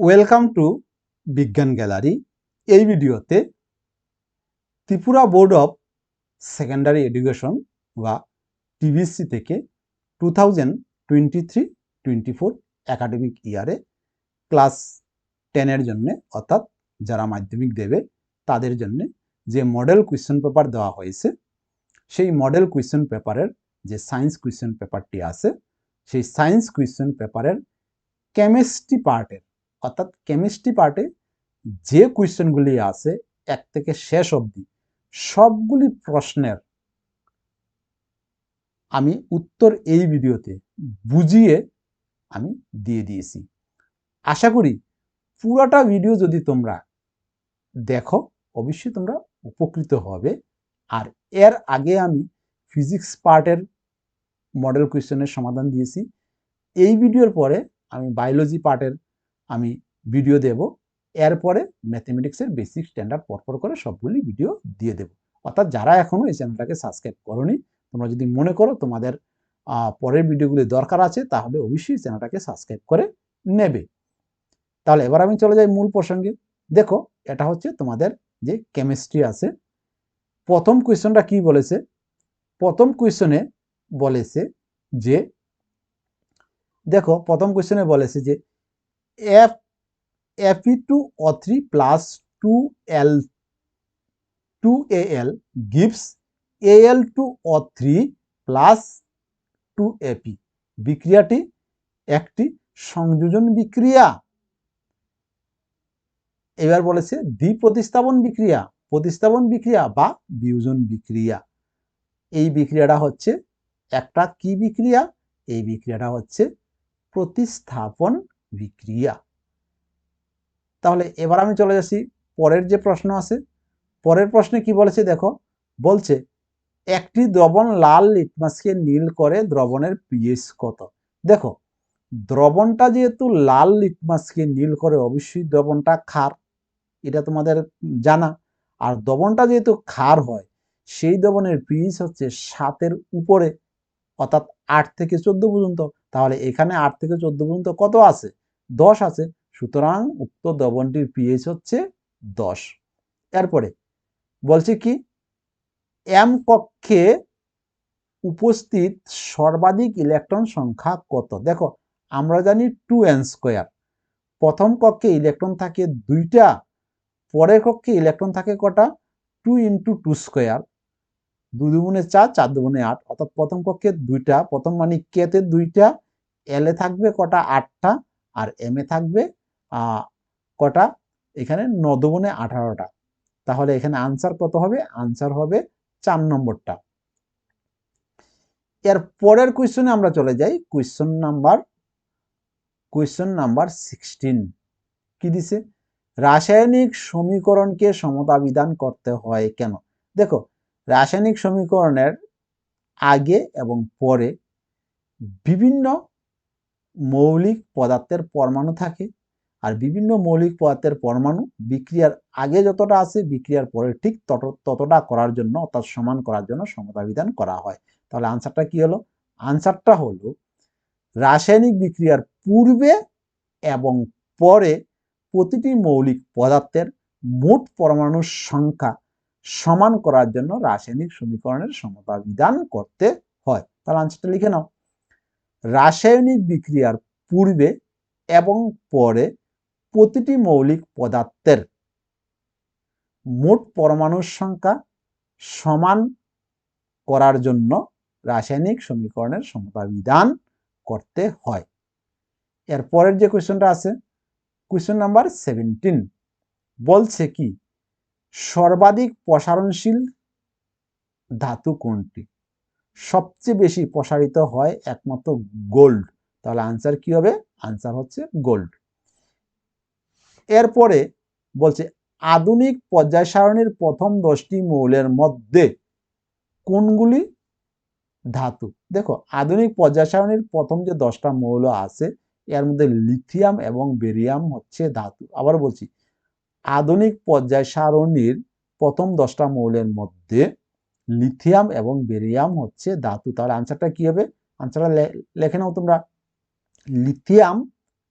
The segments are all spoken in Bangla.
ওয়েলকাম টু বিজ্ঞান গ্যালারি এই ভিডিওতে Tripura board of secondary education বা টিবিসি থেকে two thousand twenty three twenty four academic ইয়ারে ক্লাস টেনের জন্যে, অর্থাৎ যারা মাধ্যমিক দেবে, তাদের জন্যে যে মডেল কোয়েশ্চেন পেপার দেওয়া হয়েছে, সেই মডেল কোয়েশ্চেন পেপারের যে সায়েন্স কোয়েশ্চেন পেপারটি আছে, সেই সায়েন্স কোয়েশ্চেন পেপারের কেমিস্ট্রি পার্টের অর্থাৎ কেমিস্ট্রি পার্টে যে কোয়েশ্চেনগুলি আছে, এক থেকে শেষ অবধি সবগুলি প্রশ্নের আমি উত্তর এই ভিডিওতে বুঝিয়ে আমি দিয়ে দিয়েছি। আশা করি পুরোটা ভিডিও যদি তোমরা দেখো, অবশ্যই তোমরা উপকৃত হবে। আর এর আগে আমি ফিজিক্স পার্টের মডেল কোয়েশ্চেনের সমাধান দিয়েছি। এই ভিডিওর পরে আমি বায়োলজি পার্টের আমি ভিডিও দেব। এরপরে ম্যাথমেটিক্সের বেসিক স্ট্যান্ডার্ড পরপর করে সবগুলি ভিডিও দিয়ে দেব। অর্থাৎ যারা এখনও এই চ্যানেলটাকে সাবস্ক্রাইব করনি, তোমরা যদি মনে করো তোমাদের পরের ভিডিওগুলি দরকার আছে, তাহলে অবশ্যই চ্যানেলটাকে সাবস্ক্রাইব করে নেবে। তাহলে এবার আমি চলে যাই মূল প্রসঙ্গে। দেখো, এটা হচ্ছে তোমাদের যে কেমিস্ট্রি আছে। প্রথম কোয়েশ্চনটা কি বলেছে? প্রথম কোয়েশ্চনে বলেছে যে, দেখো, প্রথম কোয়েশ্চনে বলেছে যে F এফি two O three plus two L two A L gives A L two O three plus two AP বিক্রিয়াটি একটি সংযোজন বিক্রিয়া। এবার বলেছে দ্বি প্রতিস্থাপন বিক্রিয়া প্রতিস্থাপন বিক্রিয়া বা বিয়োজন বিক্রিয়া। এই বিক্রিয়াটা হচ্ছে একটা কি বিক্রিয়া? এই বিক্রিয়াটা হচ্ছে প্রতিস্থাপন বিক্রিয়া। তাহলে এবার আমি চলে যাচ্ছি পরের যে প্রশ্ন আছে। পরের প্রশ্নে কি বলেছে দেখো, বলছে, একটি দ্রবণ লাল লিটমাসকে নীল করে দ্রবণের পিএস কত? দেখো, দ্রবণটা যেহেতু লাল লিটমাসকে নীল করে, অবশ্যই দ্রবণটা খার এটা তোমাদের জানা। আর দ্রবণটা যেহেতু খার হয়, সেই দ্রবণের পিএইচ হচ্ছে সাতের উপরে, অর্থাৎ আট থেকে চোদ্দ পর্যন্ত। তাহলে এখানে আট থেকে চোদ্দ পর্যন্ত কত আছে? দশ আছে। সুতরাং উক্ত দ্রবণটির পিএইচ হচ্ছে দশ। এরপরে বলছে কি? এম কক্ষে উপস্থিত সর্বাধিক ইলেকট্রন সংখ্যা কত? দেখো, আমরা জানি টু এন স্কোয়ার প্রথম কক্ষে ইলেকট্রন থাকে দুইটা, পরের কক্ষে ইলেকট্রন থাকে কটা? টু ইন্টু টু স্কোয়ার দুই দুগুণে চার চার দুগুণে আট। অর্থাৎ প্রথম কক্ষে দুইটা, প্রথম মানে কেতে দুইটা এল থাকবে কটা? আটটা। আর এম এ থাকবে কটা? এখানে নদগুণে আঠারোটা। তাহলে এখানে আনসার কত হবে? আনসার হবে চার নম্বরটা। এর পরের কোয়েশ্চনে আমরা চলে যাই। Question number question number sixteen কি দিছে? রাসায়নিক সমীকরণকে সমতা বিধান করতে হয় কেন? দেখো, রাসায়নিক সমীকরণের আগে এবং পরে বিভিন্ন মৌলিক পদার্থের পরমাণু থাকে আর বিভিন্ন মৌলিক পদার্থের পরমাণু বিক্রিয়ার আগে যতটা আছে, বিক্রিয়ার পরে ঠিক তত, ততটা করার জন্য অর্থাৎ সমান করার জন্য সমতা বিধান করা হয়। তাহলে আনসারটা কি হলো? আনসারটা হলো, রাসায়নিক বিক্রিয়ার পূর্বে এবং পরে প্রতিটি মৌলিক পদার্থের মোট পরমাণুর সংখ্যা সমান করার জন্য রাসায়নিক সমীকরণের সমতা বিধান করতে হয়। তাহলে আনসারটা লিখে নাও। রাসায়নিক বিক্রিয়ার পূর্বে এবং পরে প্রতিটি মৌলিক পদার্থের মোট পরমাণুর সংখ্যা সমান করার জন্য রাসায়নিক সমীকরণের সমতা বিধান করতে হয়। এর পরের যে কোয়েশ্চনটা আছে, কোয়েশ্চন নাম্বার সেভেন্টিন বলছে কি, সর্বাধিক প্রসারণশীল ধাতু কোনটি? সবচেয়ে বেশি প্রসারিত হয় একমাত্র গোল্ড তাহলে আনসার কি হবে? আনসার হচ্ছে গোল্ড এরপরে বলছে, আধুনিক পর্যায় সারণীর প্রথম দশটি মৌলের মধ্যে কোনগুলি? ধাতু। দেখো, আধুনিক পর্যায় সারণীর প্রথম যে দশটা মৌল আছে, এর মধ্যে লিথিয়াম এবং বেরিয়াম হচ্ছে ধাতু। আবার বলছি, আধুনিক পর্যায় সারণীর প্রথম দশটা মৌলের মধ্যে লিথিয়াম এবং বেরিয়াম হচ্ছে ধাতু। তাহলে আনসারটা কি হবে? আনসারটা লেখে নাও তোমরা। লিথিয়াম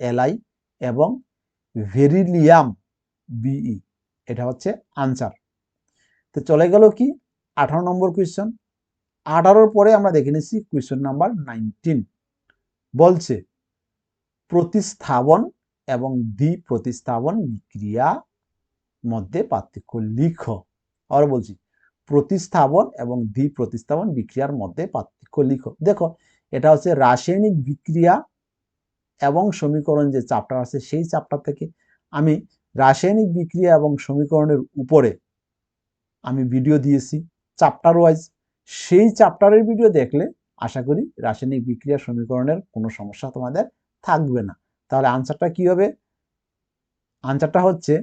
এলআই এবং ভেরিলিয়াম বিই এটা হচ্ছে আনসার তো চলে গেল কি? আঠারো নম্বর কোয়েশ্চন আঠারোর পরে আমরা দেখে নিচ্ছি কোয়েশ্চন নাম্বার নাইনটিন বলছে প্রতিস্থাপন এবং দ্বি প্রতিস্থাপন বিক্রিয়া মধ্যে পার্থক্য লিখো। আবার বলছি প্রতিস্থাপন এবং দ্বি প্রতিস্থাপন বিক্রিয়ার মধ্যে পার্থক্য লিখো। দেখো, এটা হচ্ছে রাসায়নিক বিক্রিয়া এবং সমীকরণ যে চ্যাপ্টার আছে, সেই চ্যাপ্টার থেকে আমি রাসায়নিক বিক্রিয়া এবং সমীকরণের উপরে আমি ভিডিও দিয়েছি চ্যাপ্টার ওয়াইজ সেই চ্যাপ্টারের ভিডিও দেখলে আশা করি রাসায়নিক বিক্রিয়া সমীকরণের কোনো সমস্যা তোমাদের থাকবে না। তাহলে আনসারটা কি হবে? আনসারটা হচ্ছে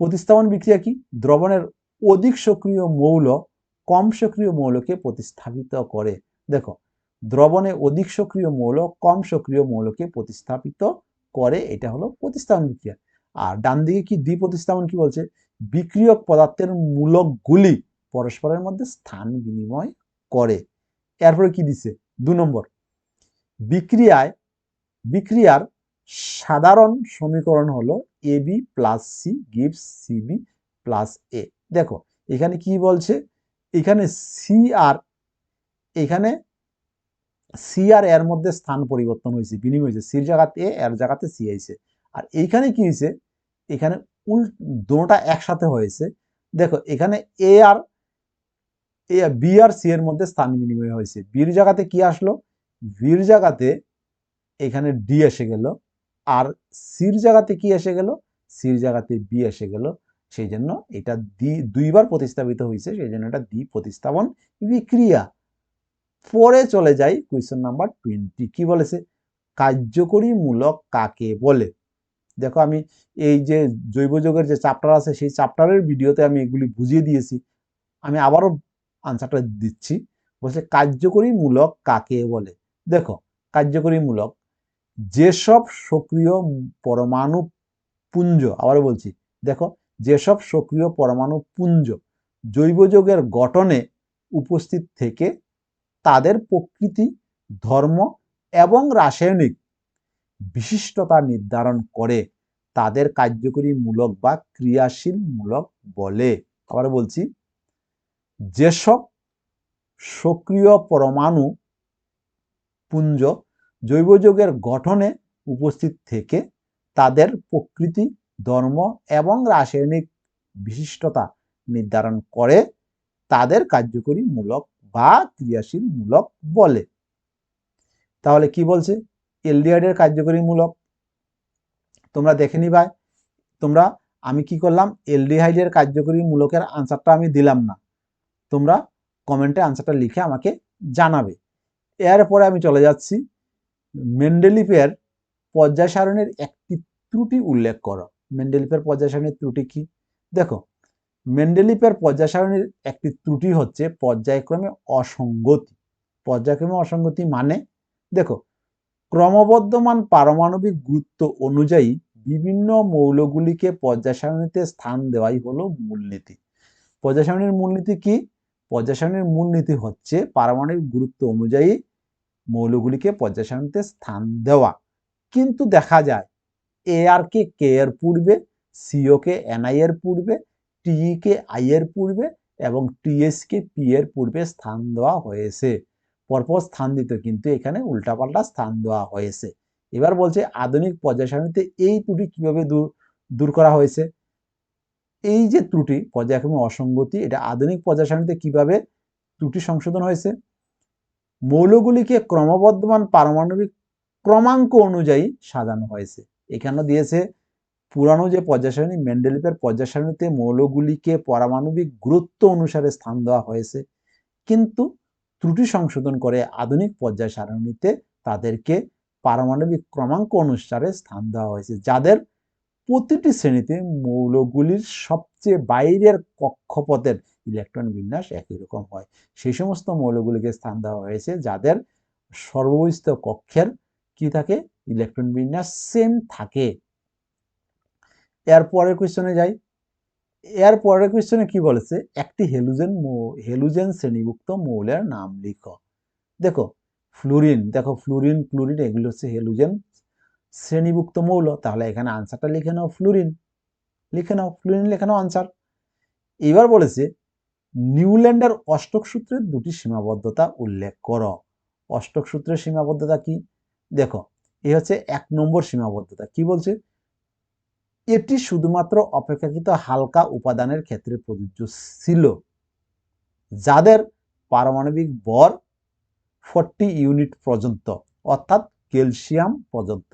প্রতিস্থাপন বিক্রিয়া কি? দ্রবণের অধিক সক্রিয় মৌল, কম সক্রিয় মৌলকে প্রতিস্থাপিত করে। দেখো, দ্রবণে অধিক সক্রিয় মৌল, কম সক্রিয় মৌলকে প্রতিস্থাপিত করে, এটা হলো প্রতিস্থাপন বিক্রিয়া। আর ডান দিকে কি দ্বি প্রতিস্থাপন কি বলছে? বিক্রিয়ক পদার্থের মূলকগুলি পরস্পরের মধ্যে স্থান বিনিময় করে। এরপরে কি দিছে? দু নম্বর, বিক্রিয়ায়, বিক্রিয়ার সাধারণ সমীকরণ হলো A B plus C gives CB plus A দেখো, এখানে কি বলছে? এখানে সি আর এখানে সি আর এর মধ্যে স্থান পরিবর্তন হয়েছে, বিনিময় হয়েছে। সির জায়গাতে এ এর জায়গাতে সি আইছে আর এইখানে কি হয়েছে? এখানে উল, দুটোটা একসাথে হয়েছে। দেখো, এখানে এ আর এ বি আর সি এর মধ্যে স্থান বিনিময় হয়েছে। বির জায়গাতে কি আসলো? বির জায়গাতে এখানে ডি এসে গেল। আর সির জায়গাতে কি এসে গেল? সির জায়গাতে বি এসে গেল। সেই জন্য এটা দ্বি, দুইবার প্রতিস্থাপিত হয়েছে সেই জন্য এটা দ্বি প্রতিস্থাপন বিক্রিয়া। পরে চলে যাই কোয়েশ্চন নাম্বার টোয়েন্টি কি বলেছে? কার্যকরী মূলক কাকে বলে? দেখো আমি এই যে জৈব যোগের যে চ্যাপ্টার আছে, সেই চ্যাপ্টারের ভিডিওতে আমি এগুলি বুঝিয়ে দিয়েছি। আমি আবারও আনসারটা দিচ্ছি। বলছে কার্যকরী মূলক কাকে বলে? দেখো কার্যকরী মূলক যেসব সক্রিয় পরমাণু পুঞ্জ আবার বলছি, দেখো যেসব সক্রিয় পরমাণু পুঞ্জ জৈব যোগের গঠনে উপস্থিত থেকে তাদের প্রকৃতি, ধর্ম এবং রাসায়নিক বিশিষ্টতা নির্ধারণ করে তাদের কার্যকরী মূলক বা ক্রিয়াশীল মূলক বলে। আবার বলছি, যেসব সক্রিয় পরমাণু পুঞ্জ জৈব যৌগের গঠনে উপস্থিত থেকে তাদের প্রকৃতি ধর্ম এবং রাসায়নিক বিশিষ্টতা নির্ধারণ করে তাদের কার্যকরী মূলক বা ক্রিয়াশীল মূলক বলে। তাহলে কি বলছে? এলডিআইডের কার্যকরী মূলক তোমরা দেখে নিবা তোমরা, আমি কি করলাম? এলডিহাইডের কার্যকরী মূলকের আনসারটা আমি দিলাম না। তোমরা কমেন্টে আনসারটা লিখে আমাকে জানাবে। এরপরে আমি চলে যাচ্ছি। মেন্ডেলিপের পর্যায় সারণের একটি ত্রুটি উল্লেখ করো। মেন্ডেলিপের পর্যায় সারণের ত্রুটি কি? দেখো মেন্ডেলিপের পর্যায় সারণীর একটি ত্রুটি হচ্ছে পর্যায়ক্রমে অসঙ্গতি। পর্যায়ক্রমে অসঙ্গতি মানে দেখো, ক্রমবর্ধমান পারমাণবিক গুরুত্ব অনুযায়ী বিভিন্ন মৌলগুলিকে পর্যায় সারণীতে স্থান দেওয়াই হলো মূলনীতি। পর্যায় সারণীর মূলনীতি কি? পর্যায় সারণীর মূলনীতি হচ্ছে পারমাণবিক গুরুত্ব অনুযায়ী মৌলগুলিকে পর্যায় সারণীতে স্থান দেওয়া। কিন্তু দেখা যায় এ আর কে কে এর পূর্বে সিও কে এনআই এর পূর্বে টি কে আই এর পূর্বে এবং টিএস কে পি এর পূর্বে স্থান দেওয়া হয়েছে। পরপর স্থান দিত কিন্তু এখানে উল্টাপাল্টা স্থান দেওয়া হয়েছে। এবার বলছে আধুনিক পর্যায় সারণীতে এই ত্রুটি কীভাবে দূর দূর করা হয়েছে? এই যে ত্রুটি, পর্যায়ক্রমে অসঙ্গতি, এটা আধুনিক পর্যায় সারণীতে কীভাবে ত্রুটি সংশোধন হয়েছে? মৌলগুলিকে ক্রমবর্ধমান পারমাণবিক ক্রমাঙ্ক অনুযায়ী সাজানো হয়েছে। এখানে দিয়েছে, পুরানো যে পর্যায় সারণী মেন্ডেলিপের পর্যায় সারণীতে মৌলগুলিকে পারমাণবিক গুরুত্ব অনুসারে স্থান দেওয়া হয়েছে। কিন্তু ত্রুটি সংশোধন করে আধুনিক পর্যায় সারণীতে তাদেরকে পারমাণবিক ক্রমাঙ্ক অনুসারে স্থান দেওয়া হয়েছে, যাদের প্রতিটি শ্রেণীতে মৌলগুলির সবচেয়ে বাইরের কক্ষপথের ইলেকট্রন বিন্যাস একই রকম হয়। সেই সমস্ত মৌলগুলিকে স্থান দেওয়া হয়েছে যাদের সর্ববিস্ত কক্ষের কি থাকে? ইলেকট্রন বিন্যাস সেম থাকে। এর পরের কোয়েশ্চনে যাই। এর পরের কোয়েশ্চনে কি বলেছে? একটি হেলুজেন হেলুজেন শ্রেণীভুক্ত মৌলের নাম লিখো। দেখো ফ্লুরিন দেখো ফ্লুরিন ক্লোরিন এগুলো হচ্ছে হেলুজেন শ্রেণীভুক্ত মৌল। তাহলে এখানে আনসারটা লিখে নাও ফ্লুরিন লিখে নাও ফ্লুরিন লিখে নাও আনসার এবার বলেছে, নিউল্যান্ডের অষ্টক সূত্রের দুটি সীমাবদ্ধতা উল্লেখ করো। অষ্টক সূত্রের সীমাবদ্ধতা কি? দেখো এই হচ্ছে এক নম্বর সীমাবদ্ধতা। কি বলছে? এটি শুধুমাত্র অপেক্ষাকৃত হালকা উপাদানের ক্ষেত্রে প্রযোজ্য ছিল। যাদের পারমাণবিক বর ফোরটি ইউনিট পর্যন্ত, অর্থাৎ ক্যালসিয়াম পর্যন্ত।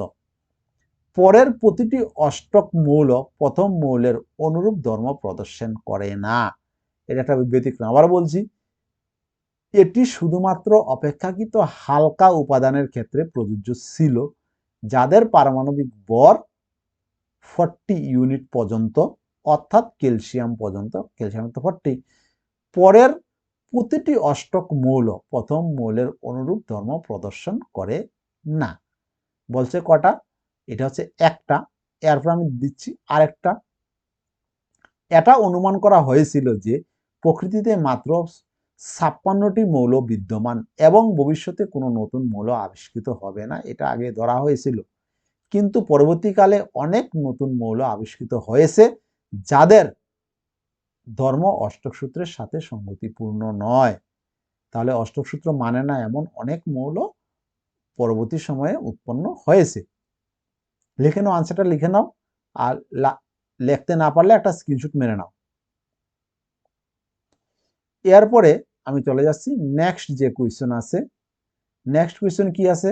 পরের প্রতিটি অষ্টক মৌল প্রথম মৌলের অনুরূপ ধর্ম প্রদর্শন করে না। এটা একটা ব্যতিক্রম। আবার বলছি এটি শুধুমাত্র অপেক্ষাকৃত হালকা উপাদানের ক্ষেত্রে প্রযোজ্য ছিল, যাদের পারমাণবিক বর ফর্টি ইউনিট পর্যন্ত, অর্থাৎ ক্যালসিয়াম পর্যন্ত, ক্যালসিয়াম তো ফর্টি। পরের প্রতিটি অষ্টক মৌল প্রথম মৌলের অনুরূপ ধর্ম প্রদর্শন করে না। বলছে কটা? এটা হচ্ছে একটা। এরপর আমি দিচ্ছি আরেকটা। এটা অনুমান করা হয়েছিল যে প্রকৃতিতে মাত্র ছাপ্পান্নটি মৌল বিদ্যমান এবং ভবিষ্যতে কোনো নতুন মৌল আবিষ্কৃত হবে না, এটা আগে ধরা হয়েছিল। কিন্তু পরবর্তীকালে অনেক নতুন মৌল আবিষ্কৃত হয়েছে, যাদের ধর্ম অষ্টক সূত্রের সাথে সঙ্গতিপূর্ণ নয়। তাহলে অষ্টক সূত্র মানে না এমন অনেক মৌল পরবর্তী সময়ে উৎপন্ন হয়েছে। লিখে নাও আনসারটা লিখে নাও, আর লিখতে না পারলে একটা স্ক্রিনশট মেরে নাও। এরপরে আমি চলে যাচ্ছি। নেক্সট যে কোয়েশ্চন আছে নেক্সট কোয়েশ্চন কি আছে?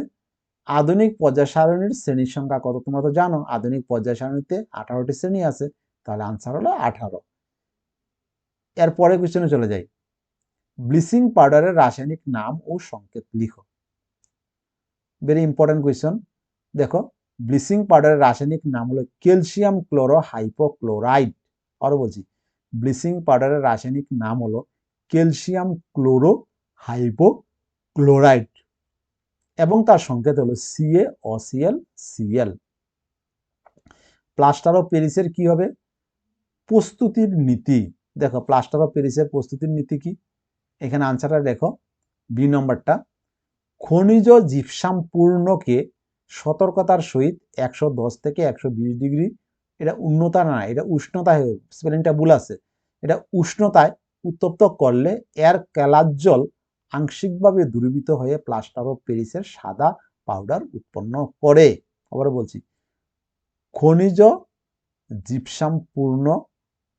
আধুনিক পর্যায় সারণীর শ্রেণির সংখ্যা কত? তোমরা তো জানো, আধুনিক পর্যায় সারণীতে আঠারোটি শ্রেণি আছে, তাহলে আনসার হলো আঠারো। এরপরে কোয়েশ্চনে চলে যাই। ব্লিচিং পাউডারের রাসায়নিক নাম ও সংকেত লিখো। ভেরি ইম্পর্টেন্ট কোয়েশ্চন দেখো, ব্লিচিং পাউডারের রাসায়নিক নাম হলো ক্যালসিয়াম ক্লোরো হাইপোক্লোরাইড আরও বলছি, ব্লিচিং পাউডারের রাসায়নিক নাম হলো ক্যালসিয়াম ক্লোরো হাইপোক্লোরাইড এবং তার সংকেত হলো CA OCL CL plaster of প্যারিসের কি হবে? প্রস্তুতির নীতি। দেখো, প্লাস্টার অফ প্যারিসের প্রস্তুতির নীতি কি? এখানে আনসারটা দেখো। বি নম্বরটা, খনিজ জিপসাম পূর্ণকে সতর্কতার সহিত একশো দশ থেকে একশো বিশ ডিগ্রি, এটা উন্নতা না, এটা উষ্ণতায় স্পেলিংটা ভুল আছে, এটা উষ্ণতায় উত্তপ্ত করলে এর জল আংশিকভাবে দূরীভূত হয়ে প্লাস্টার অফ প্যারিসের সাদা পাউডার উৎপন্ন করে। আবার বলছি, খনিজ জিপসাম পূর্ণ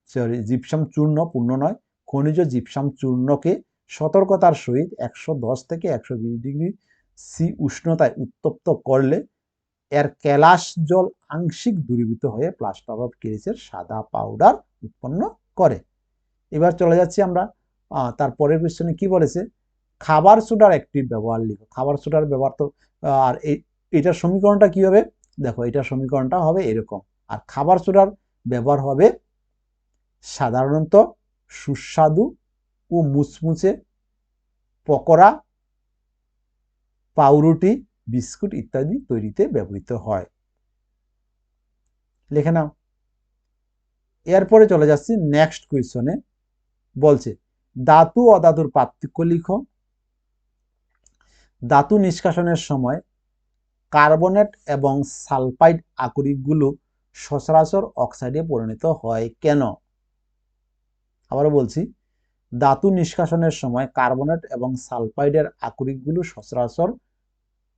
সরি জিপসাম চূর্ণ পূর্ণ নয়, খনিজ জিপসাম চূর্ণকে সতর্কতার সহিত একশো দশ থেকে একশো বিশ ডিগ্রি সি উষ্ণতায় উত্তপ্ত করলে এর ক্যালাস জল আংশিক দূরীভূত হয়ে প্লাস্টার অফ প্যারিসের সাদা পাউডার উৎপন্ন করে। এবার চলে যাচ্ছি আমরা তারপরের কোয়েশ্চনে কি বলেছে? খাবার সোডার অ্যাক্টিভ ব্যবহার লিখো। খাবার সোডার ব্যবহার তো আর এটার সমীকরণটা কি হবে? দেখো এটার সমীকরণটা হবে এরকম। আর খাবার সোডার ব্যবহার হবে সাধারণত সুস্বাদু ও মুচমুচে পকোড়া, পাউরুটি, বিস্কুট ইত্যাদি তৈরিতে ব্যবহৃত হয়। লিখে নাও। এরপরে চলে যাচ্ছি নেক্সট কোয়েশনে বলছে ধাতু অধাতুর পার্থক্য লিখো। ধাতু নিষ্কাশনের সময় কার্বনেট এবং সালফাইড আকরিকগুলো সচরাচর অক্সাইডে পরিণত হয় কেন? আবার বলছি ধাতু নিষ্কাশনের সময় কার্বনেট এবং সালফাইডের আকরিকগুলো সচরাচর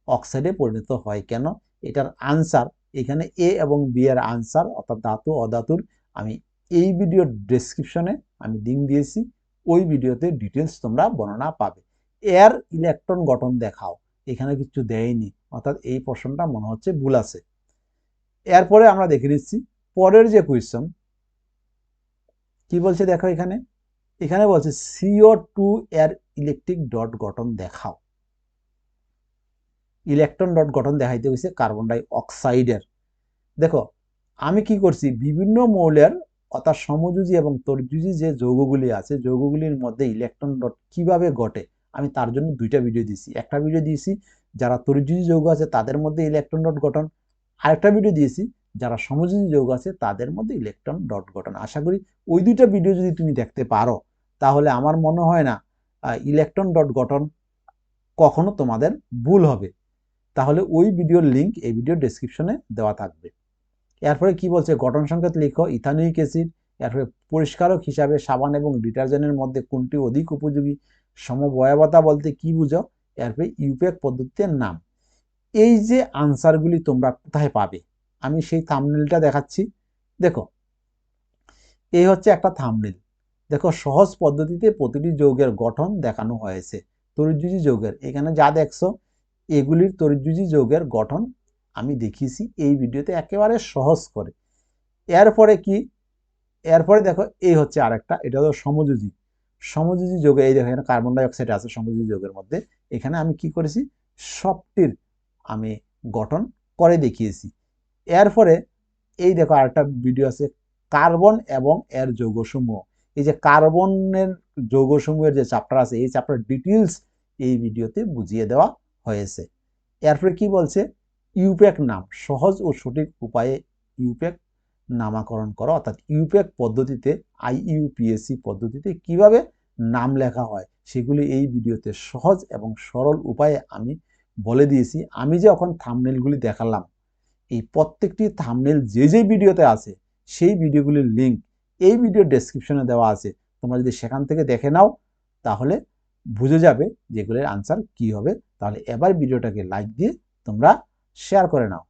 অক্সাইডে পরিণত হয় কেন? এটার আনসার এখানে এ এবং বি এর আনসার, অর্থাৎ ধাতু অধাতুর আমি এই ভিডিওর ডেসক্রিপশনে আমি লিঙ্ক দিয়েছি, ওই ভিডিওতে ডিটেলস তোমরা বর্ণনা পাবে। এর ইলেকট্রন গঠন দেখাও, এখানে কিছু দেয়নি, অর্থাৎ এই প্রশ্নটা মনে হচ্ছে ভুল আছে। এরপরে আমরা দেখে নিচ্ছি, পরের যে কোয়েশ্চন কি বলছে দেখো এখানে? এখানে বলছে সিও টু এর ইলেকট্রিক ডট গঠন দেখাও। ইলেকট্রন ডট গঠন দেখাইতে হয়েছে কার্বন ডাই অক্সাইডের দেখো, আমি কি করছি, বিভিন্ন মৌলের অর্থাৎ সমযোজী এবং তরজুজি যে যৌগগুলি আছে, যৌগগুলির মধ্যে ইলেকট্রন ডট কীভাবে ঘটে, আমি তার জন্য দুইটা ভিডিও দিয়েছি। একটা ভিডিও দিয়েছি, যারা তরজুজি যৌগ আছে, তাদের মধ্যে ইলেকট্রন ডট গঠন। আরেকটা ভিডিও দিয়েছি, যারা সমযোজী যৌগ আছে, তাদের মধ্যে ইলেকট্রন ডট গঠন। আশা করি ওই দুইটা ভিডিও যদি তুমি দেখতে পারো, তাহলে আমার মনে হয় না ইলেকট্রন ডট গঠন কখনো তোমাদের ভুল হবে। তাহলে ওই ভিডিওর লিংক এই ভিডিও ডেসক্রিপশনে দেওয়া থাকবে। এরপরে কি বলছে? গঠন সংকেত লিখো ইথানিক অ্যাসিড। এরপরে পরিষ্কারক হিসাবে সাবান এবং ডিটারজেন্টের মধ্যে কোনটি অধিক উপযোগী? সমবয়বতা বলতে কি বুঝো? এরপরে ইউপ্যাক পদ্ধতির নাম। এই যে আনসারগুলি তোমরা কোথায় পাবে? আমি সেই থামনেলটা দেখাচ্ছি। দেখো, এই হচ্ছে একটা থামনেল। দেখো, সহজ পদ্ধতিতে প্রতিটি যৌগের গঠন দেখানো হয়েছে। তরিজুজি যৌগের। এখানে যা দেখছ, এগুলির তরিজুজি যৌগের গঠন আমি দেখিয়েছি এই ভিডিওতে একেবারে সহজ করে। এরপরে কি? এরপরে দেখো, এই হচ্ছে আরেকটা, এটা হলো সমযোজী। সমযোজী যোগে, এই দেখো এখানে কার্বন ডাইঅক্সাইড আছে সমযোজী যোগের মধ্যে। এখানে আমি কি করেছি? সবটির আমি গঠন করে দেখিয়েছি। এরপরে এই দেখো আরেকটা ভিডিও আছে কার্বন এবং এর যৌগসমূহ। এই যে কার্বনের যৌগসমূহের যে চ্যাপ্টার আছে, এই চ্যাপ্টার ডিটেলস এই ভিডিওতে বুঝিয়ে দেওয়া হয়েছে। এরপরে কি বলছে? ইউপ্যাক নাম, সহজ ও সঠিক উপায়ে ইউপ্যাক নামাকরণ করো। অর্থাৎ ইউপ্যাক পদ্ধতিতে আইইউপিএসসি পদ্ধতিতে কীভাবে নাম লেখা হয়, সেগুলি এই ভিডিওতে সহজ এবং সরল উপায়ে আমি বলে দিয়েছি। আমি যে এখন থামনেলগুলি দেখালাম, এই প্রত্যেকটি থামনেল যে যে ভিডিওতে আছে, সেই ভিডিওগুলির লিঙ্ক এই ভিডিও ডেসক্রিপশনে দেওয়া আছে। তোমরা যদি সেখান থেকে দেখে নাও, তাহলে বুঝে যাবে যেগুলির আনসার কি হবে। তাহলে এবার ভিডিওটাকে লাইক দিয়ে তোমরা শেয়ার করে নাও।